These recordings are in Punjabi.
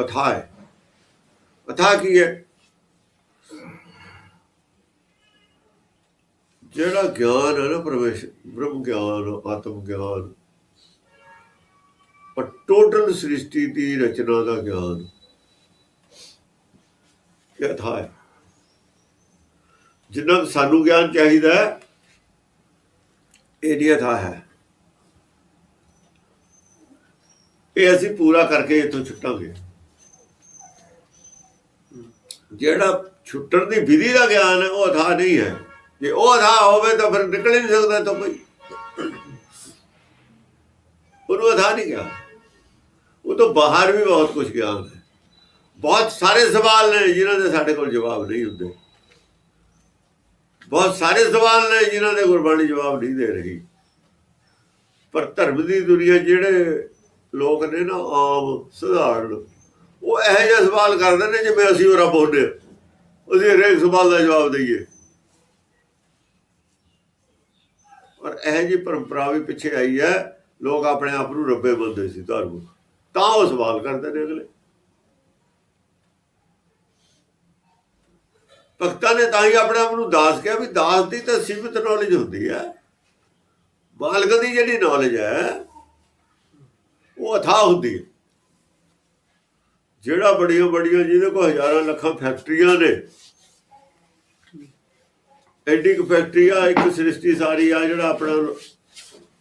ਅਥਾ ਹੈ। ਅਥਾ ਕੀ ਹੈ? ਜਿਹੜਾ ਗਿਆਨ ਹੈ ਨਾ ਪ੍ਰਵੇਸ਼ ਬ੍ਰਹਮ ਗਿਆਨ ਆਤਮ ਗਿਆਨ ਪਰ ਟੋਟਲ ਸ੍ਰਿਸ਼ਟੀ ਦੀ ਰਚਨਾ ਦਾ ਗਿਆਨ ਇਹ ਅਥਾ ਹੈ। ਜਿੰਨਾ ਸਾਨੂੰ ਗਿਆਨ ਚਾਹੀਦਾ ਹੈ, ਇਹ ਨਹੀਂ ਅਥਾ ਹੈ। ਇਹ ਅਸੀਂ ਪੂਰਾ ਕਰਕੇ ਇੱਥੋਂ ਛੁੱਟਾਂਗੇ। ਜਿਹੜਾ ਛੁੱਟਣ ਦੀ ਵਿਧੀ ਦਾ ਗਿਆਨ ਹੈ, ਉਹ ਅਥਾ ਨਹੀਂ ਹੈ। ਜੇ ਉਹ ਅਥਾ ਹੋਵੇ ਤਾਂ ਫਿਰ ਨਿਕਲ ਹੀ ਨਹੀਂ ਸਕਦਾ ਤਾਂ ਕੋਈ। ਉਹਨੂੰ ਅਥਾ ਨਹੀਂ ਗਿਆ। ਉਹ ਤੋਂ ਬਾਹਰ ਵੀ ਬਹੁਤ ਕੁਝ ਗਿਆਨ ਹੈ। ਬਹੁਤ ਸਾਰੇ ਸਵਾਲ ਨੇ ਜਿਨ੍ਹਾਂ ਦੇ ਸਾਡੇ ਕੋਲ ਜਵਾਬ ਨਹੀਂ ਹੁੰਦੇ। ਬਹੁਤ ਸਾਰੇ ਸਵਾਲ ਨੇ ਜਿਨ੍ਹਾਂ ਦੇ ਗੁਰਬਾਣੀ ਜਵਾਬ ਨਹੀਂ ਦੇ ਰਹੀ। ਪਰ ਧਰਮ ਦੀ ਦੁਨੀਆ ਜਿਹੜੇ ਲੋਕ ਨੇ ਨਾ, ਆਮ, ਸਧਾਰਨ ਉਹ ਇਹੋ ਜਿਹਾ ਸਵਾਲ ਕਰਦੇ ਨੇ ਜਿਵੇਂ ਅਸੀਂ ਉਹ ਰੱਬ ਹੁੰਦੇ ਹਾਂ। ਅਸੀਂ ਹਰੇਕ ਸਵਾਲ ਦਾ ਜਵਾਬ ਦਈਏ। ਪਰ ਇਹ ਜੀ ਪਰੰਪਰਾ ਵੀ ਪਿੱਛੇ ਆਈ ਹੈ, ਲੋਕ ਆਪਣੇ ਆਪ ਨੂੰ ਰੱਬੇ ਮੰਨਦੇ ਸੀ ਧਾਰਮਿਕ ਤਾਂ ਉਹ ਸਵਾਲ ਕਰਦੇ ਨੇ ਅਗਲੇ। ਭਗਤਾਂ ਨੇ ਤਾਂ ਹੀ ਆਪਣੇ ਆਪ ਨੂੰ ਦਾਸ ਕਿਹਾ ਵੀ ਦਾਸ ਦੀ ਤਾਂ ਸੀਮਿਤ ਨੌਲੇਜ ਹੁੰਦੀ ਹੈ। ਮਾਲਕ ਦੀ ਜਿਹੜੀ ਨੌਲੇਜ ਹੈ, ਉਹ ਅਥਾਹ ਹੁੰਦੀ ਹੈ। ਜਿਹੜਾ ਬੜੀਆਂ ਬੜੀਆਂ ਜਿਹਦੇ ਕੋਲ ਹਜ਼ਾਰਾਂ ਲੱਖਾਂ ਫੈਕਟਰੀਆਂ ਨੇ, ਐਡੀ ਕੁ ਫੈਕਟਰੀ ਆ, ਇੱਕ ਸ੍ਰਿਸ਼ਟੀ ਸਾਰੀ ਆ, ਜਿਹੜਾ ਆਪਣਾ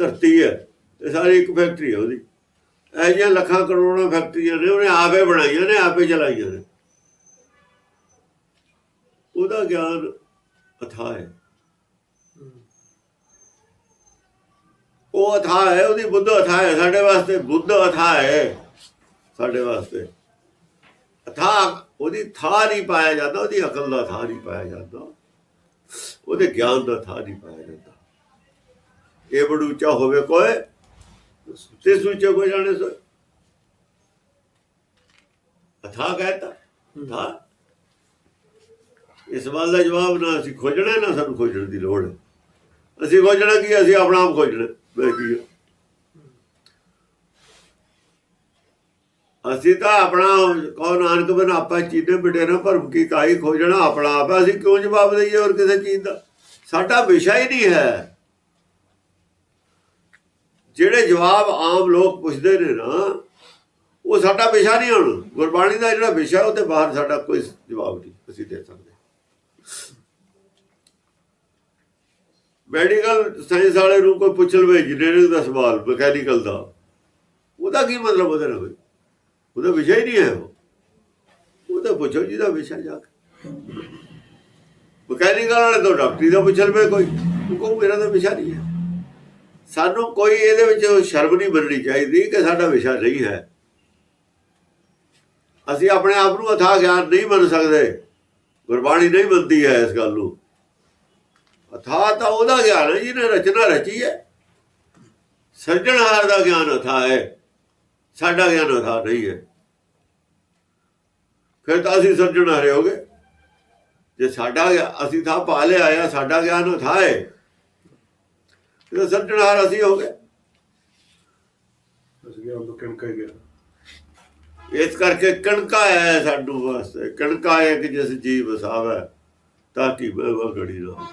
ਧਰਤੀ ਹੈ, ਤੇ ਸਾਰੀ ਇੱਕ ਫੈਕਟਰੀ ਹੈ ਉਹਦੀ। ਇਹ ਲੱਖਾਂ ਕਰੋੜਾਂ ਫੈਕਟਰੀਆਂ ਨੇ, ਉਹਨੇ ਆਪੇ ਬਣਾਈਆਂ ਨੇ, ਆਪੇ ਚਲਾਈਆਂ ਨੇ। ਉਹਦਾ ਗਿਆਨ ਅਥਾਹ ਹੈ। ਉਹ ਅਥਾਹ ਹੈ, ਉਹਦੀ ਬੁੱਧ ਅਥਾ ਹੈ, ਸਾਡੇ ਵਾਸਤੇ ਬੁੱਧ ਅਥਾਹ ਹੈ, ਸਾਡੇ ਵਾਸਤੇ। ਅਥਾਹ ਉਹਦੀ ਥਾਹ ਨਹੀਂ ਪਾਇਆ ਜਾਂਦਾ, ਉਹਦੀ ਅਕਲ ਦਾ ਥਾਹ ਨਹੀਂ ਪਾਇਆ ਜਾਂਦਾ। ਉਹਦੇ ਗਿਆਨ ਦਾ ਥਾਹ ਨਹੀਂ ਪਾਇਆ ਜਾਂਦਾ। ਇਹ ਬੜੂ ਹੋਵੇ ਕੋਈ ਤੇ ਸੂਚੇ ਕੋ ਜਾਣੇ ਸੋ ਅਥਾਹ ਕਹਤਾ ਥਾਹ ਇਸ ਸਵਾਲ ਦਾ ਜਵਾਬ ਨਾ ਅਸੀਂ ਖੋਜਣਾ, ਨਾ ਸਾਨੂੰ ਖੋਜਣ ਦੀ ਲੋੜ। ਅਸੀਂ ਖੋਜਣਾ ਕੀ ਅਸੀਂ ਆਪਣਾ ਆਪ ਖੋਜਣਾ। ਮੈਂ ਕੀ ਅਸੀਂ ਤਾਂ ਆਪਣਾ ਕਹੋ ਨਾਨਕ ਬਨ ਆਪਾ ਚੀਨੇ ਬਿਟੇ ਨਾ ਭਰਮ ਕੀ ਕਾਈ ਖੋਜਣਾ ਆਪਣਾ ਆਪ ਹੈ। ਅਸੀਂ ਕਿਉਂ ਜਵਾਬ ਦਈਏ ਹੋਰ ਕਿਸੇ ਚੀਜ਼ ਦਾ? ਸਾਡਾ ਵਿਸ਼ਾ ਹੀ ਨਹੀਂ ਹੈ। ਜਿਹੜੇ ਜਵਾਬ ਆਮ ਲੋਕ ਪੁੱਛਦੇ ਨੇ ਨਾ, ਉਹ ਸਾਡਾ ਵਿਸ਼ਾ ਨਹੀਂ ਹੁਣ। ਗੁਰਬਾਣੀ ਦਾ ਜਿਹੜਾ ਵਿਸ਼ਾ ਉਹ ਤੇ ਬਾਹਰ ਸਾਡਾ ਕੋਈ ਜਵਾਬ ਨਹੀਂ ਅਸੀਂ ਦੇ ਸਕਦੇ। ਮੈਡੀਕਲ ਸਾਇੰਸ ਵਾਲੇ ਨੂੰ ਕੋਈ ਪੁੱਛ ਲਵੇ ਇੰਜੀਨੀਅਰਿੰਗ ਦਾ ਸਵਾਲ ਮਕੈਨੀਕਲ ਦਾ। ਉਹਦਾ ਕੀ ਮਤਲਬ ਉਹਦੇ ਨਾਲ? ਉਹਦਾ ਵਿਸ਼ਾ ਹੀ ਨਹੀਂ ਹੈ ਉਹ। ਤਾਂ ਪੁੱਛੋ ਜਿਹਦਾ ਵਿਸ਼ਾ ਜਾ ਕੇ। ਮਕੈਨੀਕਲ ਵਾਲੇ ਤੋਂ ਡਾਕਟਰੀ ਦਾ ਪੁੱਛ ਲਵੇ ਕੋਈ। ਉਹ ਮੇਰਾ ਤਾਂ ਵਿਸ਼ਾ ਨਹੀਂ ਹੈ। ਸਾਨੂੰ ਕੋਈ ਇਹਦੇ ਵਿੱਚ ਸ਼ਰਮ ਨਹੀਂ ਮੰਨਣੀ ਚਾਹੀਦੀ ਕਿ ਸਾਡਾ ਵਿਸ਼ਾ ਨਹੀਂ ਹੈ। ਅਸੀਂ ਆਪਣੇ ਆਪ ਨੂੰ ਅਥਾਹ ਗਿਆਨ ਨਹੀਂ ਮੰਨ ਸਕਦੇ। ਗੁਰਬਾਣੀ ਨਹੀਂ ਮੰਨਦੀ ਹੈ ਇਸ ਗੱਲ ਨੂੰ। ਅਥਾਹ ਤਾਂ ਉਹਦਾ ਗਿਆਨ ਹੈ ਜਿਹਨੇ ਰਚਨਾ ਰਚੀ ਹੈ। ਸਿਰਜਣਹਾਰ ਦਾ ਗਿਆਨ ਅਥਾਹ ਹੈ। ਸਾਡਾ ਗਿਆਨ ਅਥਾਹ ਨਹੀਂ ਹੈ। ਫਿਰ ਤਾਂ ਅਸੀਂ ਸਿਰਜਣਹਾਰੇ ਹੋ ਗਏ ਜੇ ਸਾਡਾ ਗਿਆ- ਅਸੀਂ ਤਾਂ ਪਾ ਲਿਆ ਆ ਸਾਡਾ ਗਿਆਨ ਹੈ। ਤੇ ਸਿਰਜਣਹਾਰ ਅਸੀਂ ਹੋ ਗਏ। ਅਸੀਂ ਗਿਆ ਉਹ ਕਿਣਕਾ ਗਿਆ ਇਸ ਕਰਕੇ ਕਣਕਾ ਹੈ ਸਾਨੂੰ ਵਾਸਤੇ ਕਣਕਾ ਹੈ ਕਿ ਜਿਸ ਜੀ ਵਸਾਵੇ ਤਾਂ ਕਿ ਬੇਵਾ ਘੜੀ ਨਾ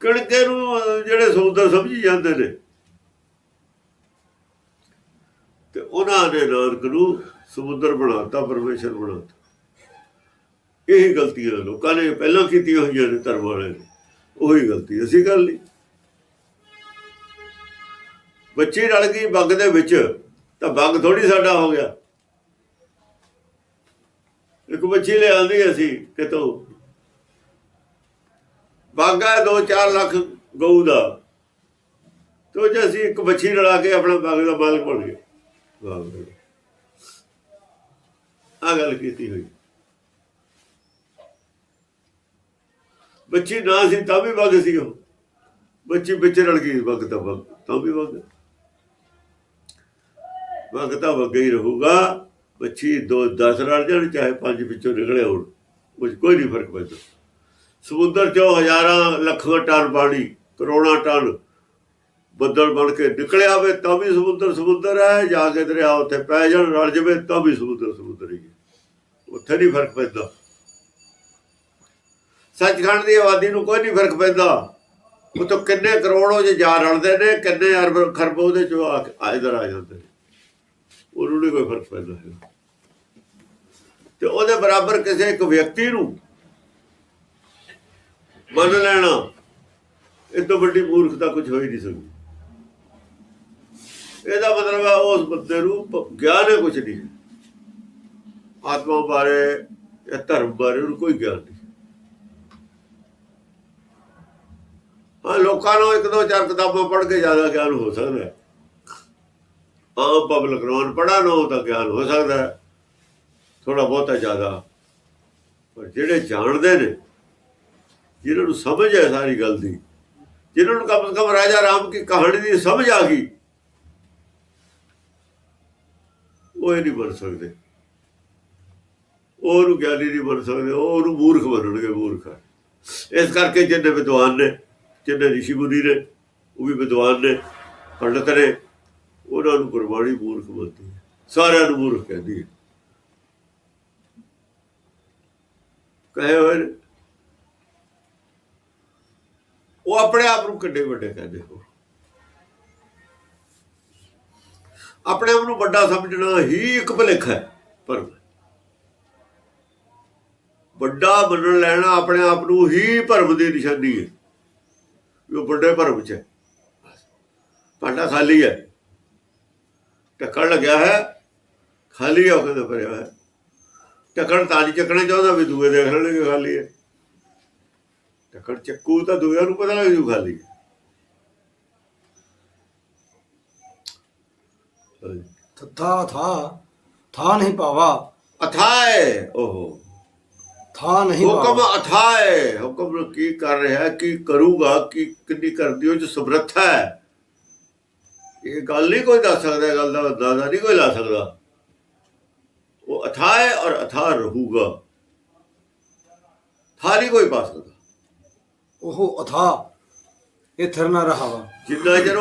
ਕਣਕੇ ਨੂੰ ਜਿਹੜੇ ਸਮੁੰਦਰ ਸਮਝੀ ਜਾਂਦੇ ਨੇ ਤੇ ਉਹਨਾਂ ਨੇ ਨਾਨਕ ਨੂੰ ਸਮੁੰਦਰ ਬਣਾਤਾ, ਪਰਮੇਸ਼ਰ ਬਣਾਤਾ। ਇਹੀ ਗਲਤੀਆਂ ਲੋਕਾਂ ਨੇ ਪਹਿਲਾਂ ਕੀਤੀਆਂ ਹੋਈਆਂ ਨੇ ਧਰਮ ਵਾਲੇ ਨੇ। ਉਹੀ ਗਲਤੀ ਅਸੀਂ ਕਰ ਲਈ। ਬੱਚੀ ਰਲ ਗਈ ਬੱਗ ਦੇ ਵਿੱਚ, ਤਾਂ ਬੱਗ ਥੋੜੀ ਸਾਡਾ ਹੋ ਗਿਆ। ਇੱਕ ਬੱਚੀ ਲੈ ਆਂਦੀ ਅਸੀਂ ਕਿਤੋਂ। ਬਾਗਾ 2-4 ਲੱਖ ਗਊ ਦਾ। ਤੋ ਜੇ ਅਸੀਂ ਇੱਕ ਬੱਚੀ ਰਲਾ ਕੇ ਆਪਣਾ ਬਾਗ ਦਾ ਮਾਲਕ ਬਣ ਗਏ। ਆ ਗੱਲ ਕੀਤੀ ਹੋਈ। ਬੱਚੀ ਨਾ ਸੀ ਤਾਂ ਵੀ ਵਗ ਸੀ ਉਹ। ਬੱਚੀ ਵਿੱਚ ਰਲ ਗਈ, ਵਗ ਤਾਂ ਵਗ, ਤਾਂ ਵੀ ਵਗ। ਵਗ ਤਾਂ ਵਗ ਹੀ ਰਹੂਗਾ। ਬੱਚੀ ਦੋ 10 ਰਲ ਜਾਣ, ਚਾਹੇ ਪੰਜ ਵਿੱਚੋਂ ਨਿਕਲੇ ਹੋਣ। ਕੁਝ, ਕੋਈ ਨਹੀਂ ਫ਼ਰਕ ਪੈਂਦਾ। ਸਮੁੰਦਰ ਚੋਂ ਹਜ਼ਾਰਾਂ ਲੱਖਾਂ ਟਨ ਪਾਣੀ, ਕਰੋੜਾਂ ਟਨ। ਬੱਦਲ ਬਣ ਕੇ ਨਿਕਲਿਆ ਵੇ, ਤਾਂ ਵੀ ਸਮੁੰਦਰ ਸਮੁੰਦਰ ਹੈ, ਜਾ ਕੇ ਦਰਿਆ ਉੱਥੇ ਪੈ ਜਾਣ, ਰਲ ਜਵੇ, ਤਾਂ ਵੀ ਸਮੁੰਦਰ ਸਮੁੰਦਰ ਹੀ ਉੱਥੇ ਨਹੀਂ ਫ਼ਰਕ ਪੈਂਦਾ। ਸੱਚਖੰਡ ਦੀ ਆਬਾਦੀ ਨੂੰ ਕੋਈ ਨਹੀਂ ਫ਼ਰਕ ਪੈਂਦਾ। ਉਹ ਤਾਂ ਕਿੰਨੇ ਕਰੋੜੋ ਜੇ ਜਾ ਰਲਦੇ ਨੇ, ਕਿੰਨੇ ਅਰਬ ਖਰਬ ਉਹਦੇ ਚੋਂ ਆ ਕੇ- ਆ ਇੱਧਰ ਆ ਜਾਂਦੇ ਨੇ। ਉਹਨੂੰ ਨਹੀਂ ਕੋਈ ਫ਼ਰਕ ਪੈਂਦਾ ਹੈ ਤੇ ਉਹਦੇ ਬਰਾਬਰ ਕਿਸੇ ਇੱਕ ਵਿਅਕਤੀ ਨੂੰ ਮੰਨ ਲੈਣਾ, ਇਹ ਤੋਂ ਵੱਡੀ ਮੂਰਖਤਾ ਕੁਝ ਹੋ ਹੀ ਨਹੀਂ ਸਕਦੀ। ਇਹਦਾ ਮਤਲਬ ਹੈ ਉਸ ਬੰਦੇ ਨੂੰ ਗਿਆਨ ਹੈ ਕੁਝ ਨਹੀਂ। ਆਤਮਾ ਬਾਰੇ ਜਾਂ ਧਰਮ ਬਾਰੇ ਉਹਨੂੰ ਕੋਈ ਗਿਆਨ ਨਹੀਂ। ਹਾਂ, ਲੋਕਾਂ ਨੂੰ ਇੱਕ ਦੋ ਚਾਰ ਕਿਤਾਬਾਂ ਪੜ੍ਹ ਕੇ ਜ਼ਿਆਦਾ ਗਿਆਨ ਹੋ ਸਕਦਾ ਹੈ। ਆਮ ਪਬਲਿਕ ਨੂੰ ਪੜਾ ਨਾ ਤਾਂ ਗਿਆਨ ਹੋ ਸਕਦਾ ਹੈ। ਥੋੜਾ ਬਹੁਤਾ ਜ਼ਿਆਦਾ। ਪਰ ਜਿਹੜੇ ਜਾਣਦੇ ਨੇ, ਜਿਹਨਾਂ ਨੂੰ ਸਮਝ ਹੈ ਸਾਰੀ ਗੱਲ ਦੀ, ਜਿਹਨਾਂ ਨੂੰ ਕਮ ਸੇ ਕਮ ਰਾਜਾ ਰਾਮ ਦੀ ਕਹਾਣੀ ਦੀ ਸਮਝ ਆ ਗਈ ਉਹ ਇਹ ਨਹੀਂ ਬਣ ਸਕਦੇ। ਉਹ ਉਹਨੂੰ ਗਿਆਨੀ ਨਹੀਂ ਬਣ ਸਕਦੇ। ਉਹ ਉਹਨੂੰ ਮੂਰਖ ਬਣਨਗੇ ਮੂਰਖ। ਇਸ ਕਰਕੇ ਜਿੰਨੇ ਵਿਦਵਾਨ ਨੇ, ਜਿੰਨੇ ਰਿਸ਼ੀ ਮੁਨੀ ਨੇ, ਉਹ ਵੀ ਵਿਦਵਾਨ ਨੇ, ਪੰਡਤ ਨੇ, ਉਹਨਾਂ ਨੂੰ ਗੁਰਬਾਣੀ ਮੂਰਖ ਬਣਦੀ ਹੈ। ਸਾਰਿਆਂ ਨੂੰ ਮੂਰਖ ਕਹਿੰਦੀ ਹੈ। ਕਹੇ ਹੋਏ ਨੇ। ਉਹ ਆਪਣੇ ਆਪ ਨੂੰ ਕਿੱਡੇ ਵੱਡੇ ਕਹਿੰਦੇ ਹੋ ਆਪਣੇ ਆਪ ਨੂੰ ਵੱਡਾ ਸਮਝਣਾ ਹੀ ਇੱਕ ਭੁਲੇਖਾ ਹੈ, ਪਰ ਵੱਡਾ ਮੰਨ ਲੈਣਾ ਆਪਣੇ ਆਪ ਨੂੰ ਹੀ ਭਰਮ ਦੀ ਨਿਸ਼ਾਨੀ ਹੈ। ਵੀ ਉਹ ਵੱਡੇ ਭਰਮ ਚ ਹੈ। ਭਾਂਡਾ ਖਾਲੀ ਹੈ। ਟੱਕਣ ਲੱਗਿਆ ਹੈ। ਖਾਲੀ ਹੋ ਕੇ ਭਰਿਆ ਹੈ ਟੱਕਣ ਤਾਂ ਨਹੀਂ ਚੱਕਣਾ ਚਾਹੁੰਦਾ ਵੀ ਦੂਏ ਦੇਖ ਲੈਣਗੇ ਖਾਲੀ ਹੈ। ਟੱਕਣ ਚੱਕੂ ਤਾਂ ਦੂਜਿਆਂ ਨੂੰ ਪਤਾ ਲੱਗ ਜੂ ਖਾਲੀ ਹੈ। ਥਾ ਥਾ ਥਾ ਨਹੀਂ ਪਾਵਾ ਅਥਾਏ ਓਹੋ। ਥਾ ਨਹੀਂ ਹੁਕਮ ਅਥਾਏ ਹੁਕਮ ਨੂੰ ਕੀ ਕਰ ਰਿਹਾ ਕੀ ਕਰੂਗਾ ਕੀ ਕਿੰਨੀ ਕਰਦੀ ਉਹ ਚ ਸਮਰੱਥਾ ਹੈ। ਇਹ ਗੱਲ ਨਹੀਂ ਕੋਈ ਦੱਸ ਸਕਦਾ ਗੱਲ ਦਾ ਅੰਦਾਜ਼ਾ ਨਹੀਂ ਕੋਈ ਲਾ ਸਕਦਾ। ਉਹ ਅਥਾਏ ਔਰ ਅਥਾ ਰਹੂਗਾ। ਥਾਰੀ ਕੋਈ ਪਾ ਸਕਦਾ। ਉਹ ਅਥਾ ਇਹ ਥਿਰ ਨਾ ਰਹਾਵਾ। ਜਿੰਨਾ ਚਿਰ